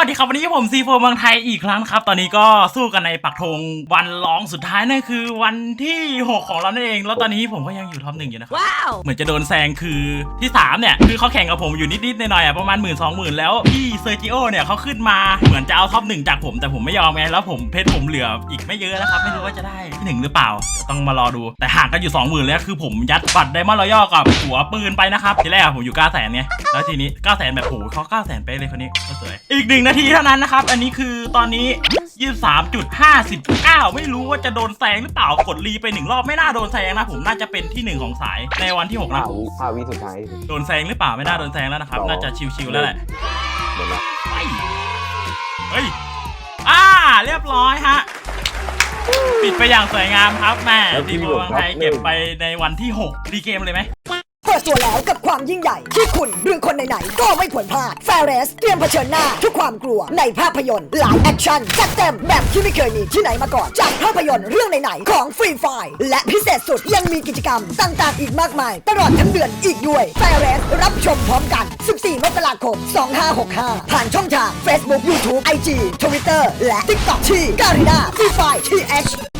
วัสดีครับวันนี้ผมซีโฟเมืองไทยอีกครั้งครับ ตอนนี้ก็สู้กันในปักธงวันรองสุดท้ายนั่นคือวันที่ 6 ของเรานั่นเอง แล้วตอนนี้ผมก็ยังอยู่ท็อปหนึ่งอยู่นะครับว้าวเหมือนจะโดนแซงคือที่3เนี่ยคือเขาแข่งกับผมอยู่นิดๆหน่อยๆอะประมาณหมื่นสองหมื่นแล้วพี่เซอร์จิโอเนี่ยเขาขึ้นมาเหมือนจะเอาท็อปหนึ่งจากผมแต่ผมไม่ยอมไงแล้วผมเพชรผมเหลืออีกไม่เยอะนะครับไม่รู้ว่าจะได้ที่หนึ่งหรือเปล่าเดี๋ยวต้องมารอดู แต่ห่างกันอยู่20,000แล้วคือผมยัดบัตรไดมอนด์รอยัลกับหัวปืนไปนะครับทีแรกอะผมอยู่9 0 0 0 0ไงแล้วทีนี้9 0 0 0 0แบบโอ้โหเขา9 0 0 0 0ไปเลยคนนี้ก็สวยอีกหนึ่งนาทีเท่านั้นนะครับ อันนี้คือตอนนี้ 23.59 ไม่รู้ว่าจะโดนแซงหรือเปล่ากดรีไปหนึ่งรอบไม่น่าโดนแซงนะผมน่าจะเป็นที่หนึ่งของสายในวันที่หกนะห้าวิห้าวิสุดท้ายโดนแซงหรือเปล่าไม่น่าโดนแซงแล้วนะครับน่าจะชิวๆแล้วแหละเดี๋ยวนะเฮ้ยเฮ้ยอ่าเรียบร้อยฮะปิดไปอย่างสวยงามครับแม่ทีมบางไทยเก็บไปในวันที่ 6 ดีเกมเลยไหม เปิดตัวแล้วกับความยิ่งใหญ่ ที่คุณหรือคนไหนๆก็ไม่ควรพลาด f a i r e s เตรียมเผชิญหน้าทุกความกลัวในภาพยนตร์หลายแอคชั่นจัดเต็มแบบที่ไม่เคยมีที่ไหนมาก่อน จากภาพยนตร์เรื่องไหนๆของฟรีไฟและพิเศษสุดยังมีกิจกรรมต่างๆอีกมากมาย ตลอดทั้งเดือนอีกด้วย f a i r e s รับชมพร้อมกัน 14 มกราคม 2565 ผ่านช่องทาง Facebook YouTube IG Twitter และ TikTok ที่ Garena Free Fire TH อ่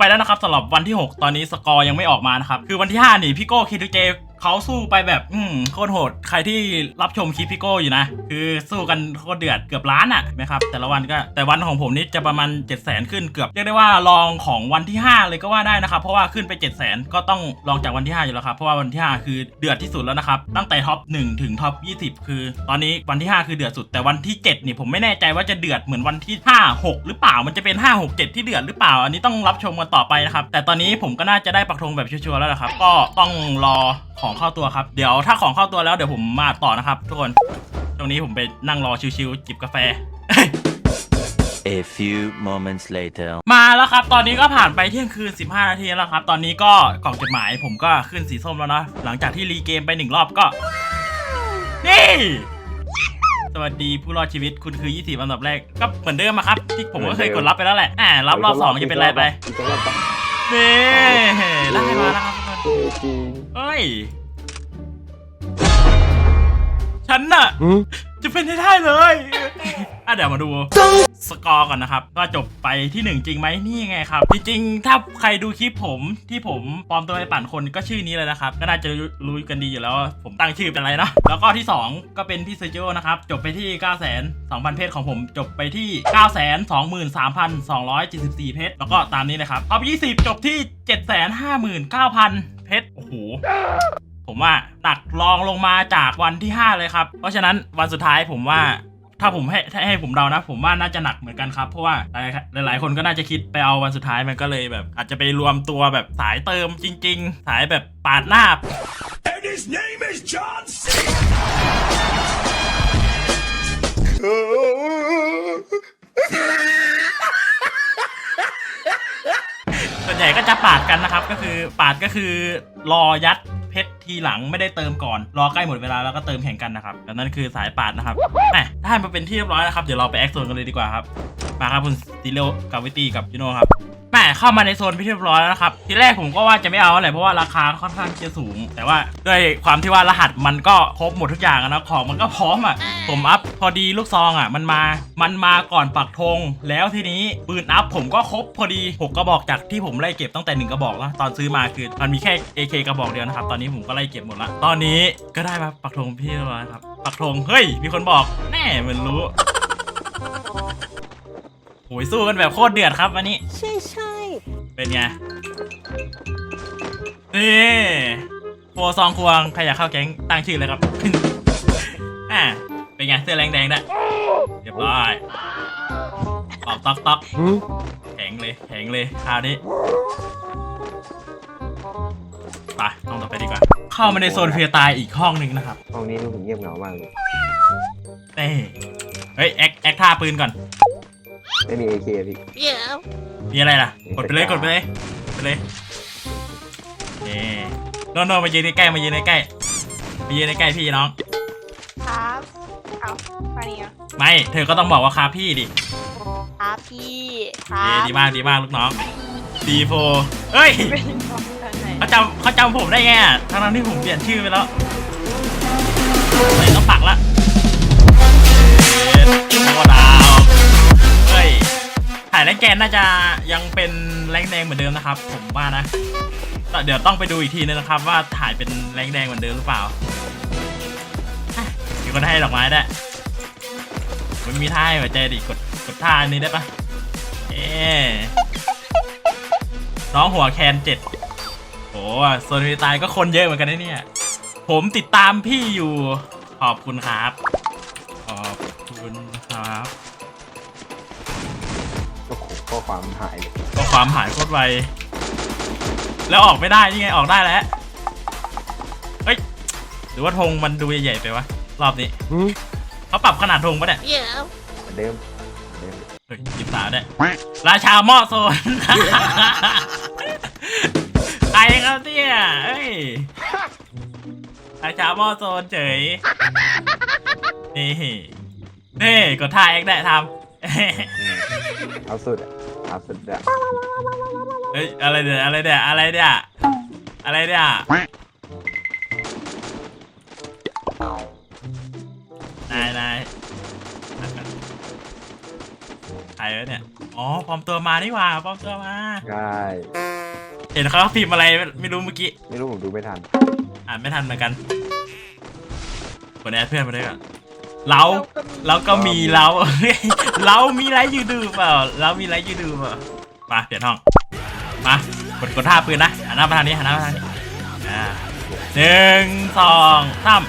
ไปแล้วนะครับสำหรับวันที่ 6 ตอนนี้สกอร์ยังไม่ออกมานะครับ คือวันที่5นี่พี่โก้เคทูเจ เขาสู้ไปแบบ อืมโคตรโหด ใครที่รับชมคลิปพี่โก้อยู่นะ คือสู้กันโคตรเดือดเกือบล้านอะ่ะไหมครับ แต่ละวันก็แต่วันของผมนี่จะประมาณ 7 0 0 0 0 0 ขึ้นเกือบเรียกได้ว่ารองของวันที่ 5 เลยก็ว่าได้นะครับ เพราะว่าขึ้นไป 7 0 0 0 0 0 ก็ต้องรองจากวันที่ 5 อยู่แล้วครับ เพราะว่าวันที่ 5 คือเดือดที่สุดแล้วนะครับ ตั้งแต่ท็อป 1 ถึงท็อป 20 คือ ตอนนี้วันที่ 5 คือเดือดสุด แต่วันที่ 7 นี่ผมไม่แน่ใจว่าจะเดือดเหมือนวันที่ 5 6 หรือเปล่า มันจะเป็น 5 6 7 ที่เดือดหรือเปล่า อันนี้ต้องรับชมกันต่อไปนะครับ แต่ตอนนี้ผมก็น่าจะได้ปักธงแบบชัวร์ๆแล้วนะครับ ก็ต้องรอของเข้าตัวครับ เดี๋ยวถ้าของเข้าตัวแล้วเดี๋ยวผมมาต่อนะครับ ทุกคน ตรงนี้ผมไปนั่งรอชิวๆจิบกาแฟ A few moments later. มาแล้วครับ ตอนนี้ก็ผ่านไปเที่ยงคืน 15 นาทีแล้วครับ ตอนนี้ก็กล่องจดหมายผมก็ขึ้นสีส้มแล้วเนาะหลังจากที่รีเกมไปหนึ่งรอบก็ นี่ สวัสดีผู้รอดชีวิตคุณคือ 20 อันดับแรก ก็เหมือนเดิมอะครับ ที่ผมก็เคยกดรับไปแล้วแหละอ่ารับรอบสองจะเป็นไรไปอีกรอบปะนี่ได้มาแล้วครับทุกคนเออจริงเอ้ย ฉันน่ะหืมจะเป็นให้ได้เลยอะเดี๋ยวมาดูสกอร์ก่อนนะครับก็จบไปที่หนึ่งจริงไหมนี่ไงครับ จริงๆ ถ้าใครดูคลิปผมที่ผมปลอมตัวไปปั่นคนก็ชื่อนี้เลยนะครับ ก็น่าจะรู้กันดีอยู่แล้วว่าผมตั้งชื่อเป็นอะไรเนาะแล้วก็ที่ 2 ก็เป็นพี่เซอร์จิโอนะครับ จบไปที่ 9 2 0 0 0 0 เพชรของผม จบไปที่ 9 2 3 2 2 7 4 เพชรแล้วก็ตามนี้เลยครับท็อป20 จบที่ 7 5 9 0 0 0 เพชรโอ้โห ผมว่าหนักรองลงมาจากวันที่ 5 เลยครับ เพราะฉะนั้นวันสุดท้ายผมว่าถ้าผมให้ถ้าให้ผมเดานะ ผมว่าน่าจะหนักเหมือนกันครับ เพราะว่าหลายหลายๆคนก็น่าจะคิดไปเอาวันสุดท้ายมันก็เลยแบบ อาจจะไปรวมตัวแบบสายเติมจริง ๆ สายแบบปาดหน้า And his name is John C. ส่วนใหญ่ก็จะปาดกันนะครับ ก็คือปาดก็คือรอยัด เพชรทีหลังไม่ได้เติมก่อน รอใกล้หมดเวลาแล้วก็เติมแข่งกันนะครับแล้วนั่นคือสายปาดนะครับแหมได้มาเป็นที่เรียบร้อยแล้วครับเดี๋ยวเราไปแอคโซนกันเลยดีกว่าครับมาครับคุณสติโลกับวิตีกับยูโนครับ แหมเข้ามาในโซนไปนที่เรียบร้อยแล้วนะครับ ทีแรกผมก็ว่าจะไม่เอาอะไรเพราะว่าราคาค่อนข้างจะสูง แต่ว่าด้วยความที่ว่ารหัสมันก็ครบหมดทุกอย่างนะของมันก็พร้อมอะ ผมอัพพอดีลูกซองอะ มันมา มันมาก่อนปักธงแล้วทีนี้ปืนอัพผมก็ครบพอดีหกระบอกจากที่ผมไล่เก็บตั้งแต่หนึ่งกระบอกแล้วตอนซื้อมาคือมันมีแค่ AK กระบอกเดียวนะครับตอนนี้ผมก็ไล่เก็บหมดละตอนนี้ก็ได้มาปักธงพี่เรียบร้อยครับปักธงเฮ้ยมีคนบอกแน่มันรู้ โอ้ยสู้กันแบบโคตรเดือดครับวันนี้ ใช่ใช่เป็นไง นี่โฟซองควงใครอยากเข้าแก๊งตั้งชื่อเลยครับ อ่าเป็นไงเสื้อแรงแดงได้วยเรียบร้อยตอกตอกตอกหืมแข็งเลยแข็งเลยคราวนี้ไปห้องต่อไปดีกว่า เข้ามาในโซนเฟียร์ตายอีกห้องหนึ่งนะครับ ห้องนี้รู้สึกเงียบเหงามากเลยเต้เฮ้ยแอคแอคท่าปืนก่อน ไม่มีเอเคพี่มีอะไรล่ะ กดไปเลยกดไปเลยกดไปเลยนี่โน่นโน่นมายืนใกล้ๆมายืนใกล้ๆมายืนใกล้ๆพี่น้อง ครับเอามาเนี่ยไม่เธอก็ต้องบอกว่าครับพี่ดิครับพี่ครัเย้บดีมากดีมากลูกน้องดีโฟเฮ้ยเป็นของทางไหนเขาจำเขาจำผมได้ไงอะทั้งๆที่ผมเปลี่ยนชื่อไปแล้วเลยต้องปักละเอ๊ะแล้วก็ดาวเฮ้ยถ่ายแรงแกนน่าจะยังเป็นแรงแดงเหมือนเดิมนะครับ ผมว่านะแต่เดี๋ยวต้องไปดูอีกทีนึงนะครับ ว่าถ่ายเป็นแรงแดงเหมือนเดิมหรือเปล่าอะมีคนให้ดอกไม้ได้มันมีท่าให้หัวใจดิกดกดท่านี้ได้ปะเอ๊น้องหัวแคนเจ็ดโอ้โซนมีตายก็คนเยอะเหมือนกันนะเนี่ย ผมติดตามพี่อยู่ขอบคุณครับ ความหายโคตรไว แล้วออกไม่ได้นี่ไงออกได้แล้ว เฮ้ย หรือว่าธงมันดูใหญ่ๆไปวะ รอบนี้เขาปรับขนาดธงปะเนี่ย เหมือนเดิมเหมือนเดิมเฮ้ยจิบสาวเนี่ยราชาหม้อโซน ใครครับเนี่ยเอ้ยราชาหม้อโซนเฉย นี่ นี่กดท่าเอ็กได้ทำอืมเอาสุดอะเอาสุดอะเฮ้ยอะไรเนี่ยอะไรเนี่ยอะไรเนี่ยอะไรเนี่ยนายนายใครวะเนี่ยอ๋อปลอมตัวมานี่หว่าปลอมตัวมาใช่เห็นเขาพิมพ์อะไรไม่รู้เมื่อกี้ ไม่รู้ผมดูไม่ทัน อ่านไม่ทันเหมือนกันกดแอดเพื่อนมาด้วยกัน เราเราก็มีเราเรามีไรอยู่ดูเปล่าเรามีไรอยู่ดูเปล่ามาเปลี่ยนห้องมากดกดท่าปืนนะหันหน้ามาทางนี้หันหน้ามาทางนี้อ่าหนึ่งสองสาม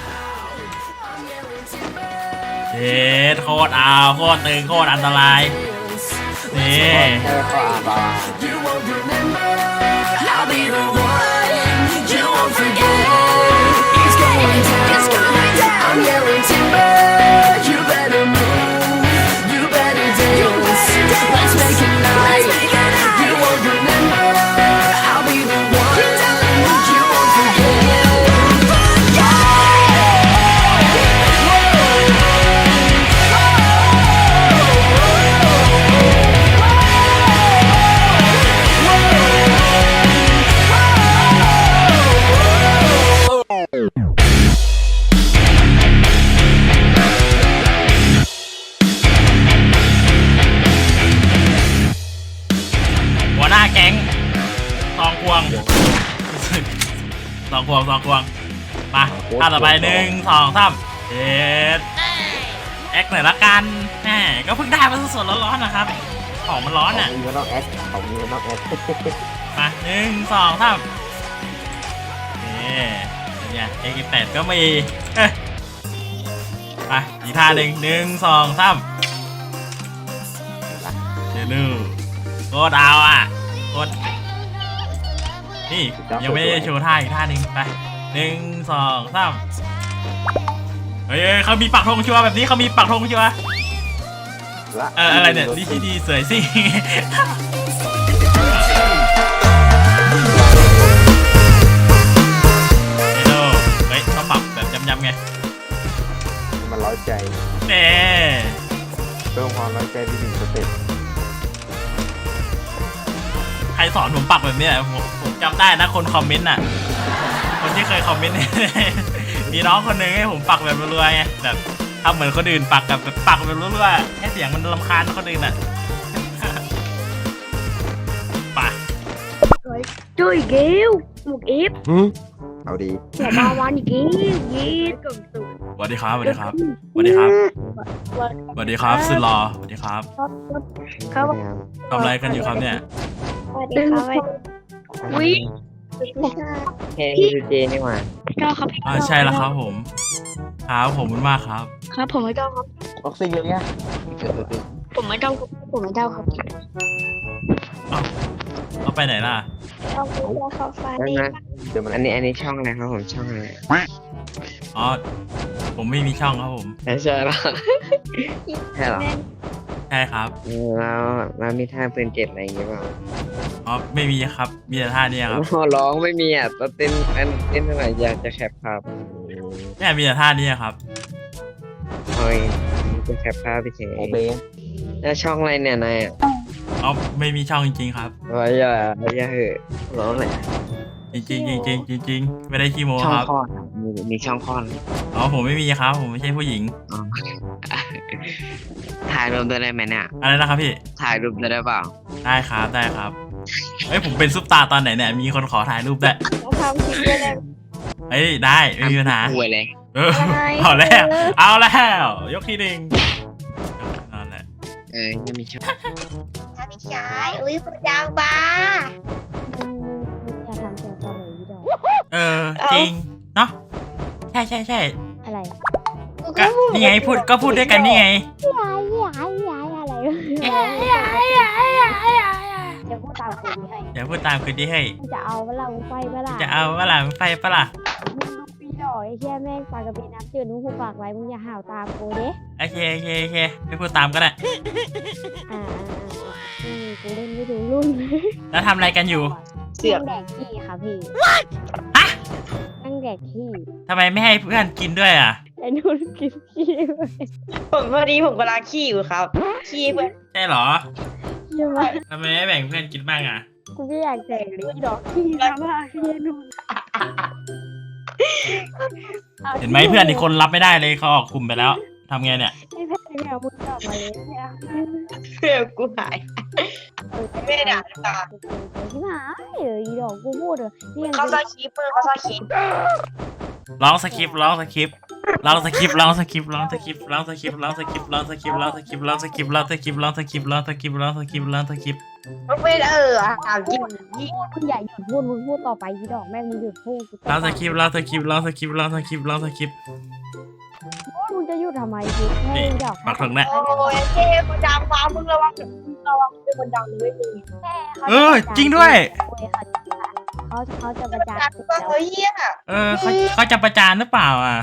เจ็ดโคตรเอาโคตรตึงโคตรอันตรายนี่แท่าต่อไปหนึ่งสองสามเจ็ดแอคหน่อยละกันแหมก็เพิ่งได้มาสดๆร้อนๆนะครับ ของมันร้อนของอะมีก็ต้องแอดของมีก็ต้องแอดมาหนึ่งสองสามนี่เนี่ยเอ็กแปดก็มีเอ้ยไปอีกท่าหนึ่งหนึ่งสองสามเดี๋ยวลูโคตรเอาอะโคตรนี่ยังไม่ได้โชว์ท่าอีกท่าหนึ่งไป หนึ่งสองสามเฮ้ยเฮ้ยเขามีปักธงชัวร์แบบนี้เขามีปักธงชัวร์ละเอออะไรเนี่ยดีที่ดีสวยสิเฮลโลเฮ้ยต้องปรับแบบย้ำๆไง มันร้อยใจเน่เพิ่มความร้อยใจไปหนึ่งสเต็ปใครสอนผมปักแบบเนี้ยผมผมจำได้นะคนคอมเมนต์น่ะคน ที่เคยคอมเมนต์มีน้องคนหนึงให้ผมปักแบบรัวๆไงแบบทำเหมือนคนอื่นปักกับแบบปักแบบรัวๆให้เสียงมันรำคาญคนอื่นน่ะไปช่วยเกลหมุกอีฟเอาดีหัวมาวานอีกทียีดสวัสดีครับสวัสดีครับสวัสดีครับสวัสดีครับสุดหล่อสวัสดีครับครับทำอะไรกันอยู่ครับเนี่ยสวัสดีครับวิ แค่พี่เจนี่หว่าก็ครับพี่อ่าใช่แล้วครับผมครับผมคุณมากครับ ครับ ผมไม่เก้าครับออกซิเจนเนี่ยผมไม่เก้าครับผมไม่เก้าครับเอาไปไหนล่ะ เอาไปแล้วครับฟ้าแล้วดีนะเดี๋ยวมันอันนี้อันนี้ช่องอะไรครับผมช่องอะไรอ๋อ ผมไม่มีช่องครับผม ไม่ใช่หรอใช่หรอ ใช่ครับเออเราเรามีท่าปืนเจ็ดอะไรอย่างเงี้ยเปล่าอ๋อไม่มีครับ มีแต่ท่าเนี้ครับโอ้โหร้องไม่มีอะตอนเต้นอันเต้นเท่าไหร่อยากจะแคปภาพเนี่ยมีแต่ท่านี้ครับเฮ้ยจะแคปภาพไปเฉยโอเบนแล้วช่องอะไรเนี่ยนายอะเอาไม่มีช่องจริงๆครับว่าอย่าอย่าเหอะร้องเลยจริงๆจริงๆจริงๆไม่ได้ขี้โมช่องครับคลอดอะมีมีช่องคลอดอ๋อผมไม่มีครับ ผมไม่ใช่ผู้หญิงอ๋อ ถ่ายรูปได้ไหมเนี่ยอะไรนะครับพี่ ถ่ายรูปได้เปล่าได้ครับได้ครับเอ้ยผมเป็นซุปตาตอนไหนเนี่ยมีคนขอถ่ายรูปได้วยต้องทำคลิปด้วยเลยเฮ้ยได้ไม่มีปัญหาอวยเลยเอออะไรเอาแล้ว เอาแล้ว ยกที่หนึ่งนั่นแหละเออยังมีช่องถ้าพี่ชายอุ้ยคุณยางบ้าอย่าทำเสียงเกาหลีดอกเออจริงเนาะใช่ใช่ใช่อะไร ก็นี่ไงพูดก็พูดด้วยกันนี่ไงยายยายยายอะไรจะพูดตามคนนี้ให้เดี๋ยวพูดตามคืนที่ให้ยจะเอาเวลาไฟเวลาจะเอาเวลาไฟปะล่ะมึงดูปีดอกไอ้แค่แม่งปากกับปีน้ำจืดมึงหูปากไว้มึงอย่าห่าวตามกูเด้โอเคโอเคโอเคไม่พูดตามก็ได้อ่าอืมกูเล่นไม่ถึงรุ่นแล้วทำอะไรกันอยู่นั่งแดกขี้ค่ะพี่ฮะนั่งแดกขี้ทำไมไม่ให้เพื่อนกินด้วยอะ ไอ้นุ่นกินขี้ไปผมพอดีผมกำลังขี้อยู่ครับ ขี้เพื่อนใช่เหรอใช่ไหมทำไมไม่แบ่งเพื่อนกินบ้างอะ กูไม่อยากแดกเลยดอกขี้นะมากเฮียนุ่นเห็นไหมเพื่อนอีกคนรับไม่ได้เลยเขาออกกลุ่มไปแล้วทำไงเนี่ยไอ้แพทย์ไม่เอามึงออกมาเลยไม่เอาเพื่อนกูหายไม่ด่าด่าที่หมาเอออีดอกกูพูดเหรอนี่ยังเขาซาคีเปอร์เขาซาคี ร้องสคริปต์ร้องสคริปต์ร้องสคริปต์ร้องสคริปต์ร้องสคริปต์ร้องสคริปต์ร้องสคริปต์ร้องสคริปต์ร้องสคริปต์ร้องสคริปต์ร้องสคริปต์ร้องสคริปต์ร้องสคริปต์ร้องสคริปต์ร้องสคริปต์มันไม่เออหากินยี่มึงอย่าหยุดพูดมึงพูดต่อไปอีดอกแม่งมึงหยุดพูดกูร้องสคริปต์ร้องสคริปต์ร้องสคริปต์ร้องสคริปต์ร้องสคริปต์มึงจะหยุดทำไมกูแค่นี่ดอกปักตรงเนี้ยโอ้ยเจ๊คนดังฟ้ามึงระวังระวังเป็นคนดังเลยมึงเออจริงด้วย เขาเขาจะประจานดังกูก็แล้วเฮ้ยเหี้ยเออเขาเขาจะประจานหรือเปล่าอะ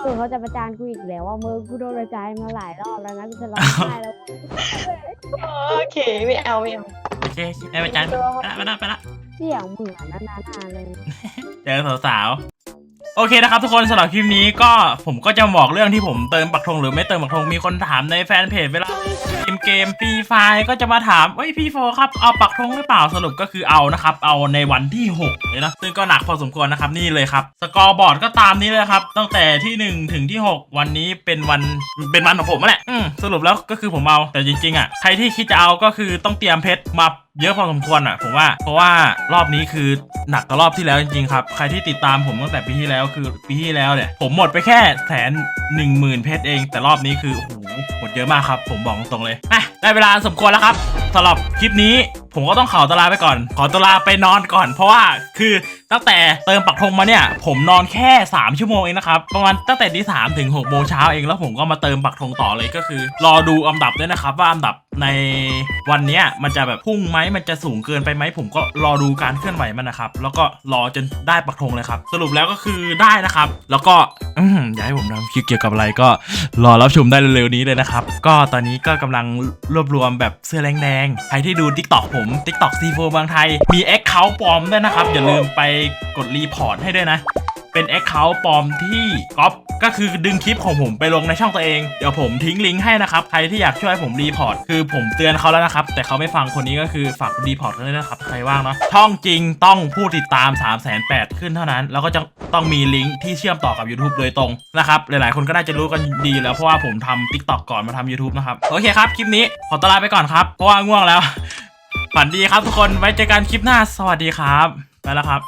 เออเขาจะประจานกูอีกแล้วว่ามือกูโดนประจานมาหลายรอบแล้วนะกูจะร้องไห้แล้วโอเคไม่เอาไม่เอาโอเคไม่ประจานไปละไปละไปละเสียงเหมือนนานๆเลย เจอสาวๆ โอเคนะครับทุกคนสำหรับคลิปนี้ก็ผมก็จะบอกเรื่องที่ผมเติมปักธงหรือไม่เติมปักธงมีคนถามในแฟนเพจเวลาเกมเกมฟรีไฟก็จะมาถามเอ้ยพี่โฟครับเอาปักธงหรือเปล่าสรุปก็คือเอานะครับเอาในวันที่6เลยนะซึ่งก็หนักพอสมควรนะครับนี่เลยครับสกอร์บอร์ดก็ตามนี้เลยครับตั้งแต่ที่ 1 ถึงที่ 6 วันนี้เป็นวันเป็นวันของผมแหละอืมสรุปแล้วก็คือผมเอาแต่จริงๆอะใครที่คิดจะเอาก็คือต้องเตรียมเพชรมา เยอะพอสมควรอะผมว่า เพราะว่ารอบนี้คือหนักกว่ารอบที่แล้วจริงๆครับใครที่ติดตามผมตั้งแต่ปีที่แล้วคือปีที่แล้วเนี่ยผมหมดไปแค่แสนหนึ่งหมื่นเพชรเอง แต่รอบนี้คือโอ้โหหมดเยอะมากครับ ผมบอกตรงๆเลยอะได้เวลาสมควรแล้วครับสำหรับคลิปนี้ ผมก็ต้องขอตวลาไปก่อน ขอตวลาไปนอนก่อน เพราะว่าคือตั้งแต่เติมปักธงมาเนี่ย ผมนอนแค่ 3 ชั่วโมงเองนะครับ ประมาณตั้งแต่ที่3ถึง6โมงเช้าเองแล้วผมก็มาเติมปักธงต่อเลยก็คือ รอดูอันดับด้วยนะครับ ว่าอันดับในวันเนี้ยมันจะแบบพุ่งไหมมันจะสูงเกินไปไหมผมก็รอดูการเคลื่อนไหวมันนะครับ แล้วก็รอจนได้ปักธงเลยครับ สรุปแล้วก็คือได้นะครับ แล้วก็อืมอยากให้ผมทำคลิปเกี่ยวกับอะไรก็รอรับชมได้เร็วๆนี้เลยนะครับ ก็ตอนนี้ก็กำลังรวบรวมแบบเสื้อแดงๆใครที่ดู Tik t o k ผม Tik t o k C4 บางไทย มี a อ c เคาท์ปลอมด้วยนะครับ อย่าลืมไปกดรีพอร์ตให้ด้วยนะ เป็น Account ปลอมที่ก๊อปก็คือดึงคลิปของผมไปลงในช่องตัวเอง เดี๋ยวผมทิ้งลิงก์ให้นะครับ ใครที่อยากช่วยผมรีพอร์ต คือผมเตือนเขาแล้วนะครับ แต่เขาไม่ฟังคนนี้ก็คือฝากรีพอร์ตกันด้วยนะครับ ใครว่างเนาะ ช่องจริงต้องผู้ติดตาม 3 8 0 0 0ขึ้นเท่านั้น แล้วก็จะต้องมีลิงก์ที่เชื่อมต่อกับ YouTube โดยตรงนะครับ หลายๆ คนก็น่าจะรู้กันดีอยู่แล้วเพราะว่าผมทำ TikTok ก่อนมาทำ YouTube นะครับ โอเคครับ คลิปนี้ขอตวลาไปก่อนครับ เพราะว่าง่วงแล้ว ฝันดีครับทุกคนไว้เจอกันคลิปหน้าสวัสดีครับ ไปแล้วครับ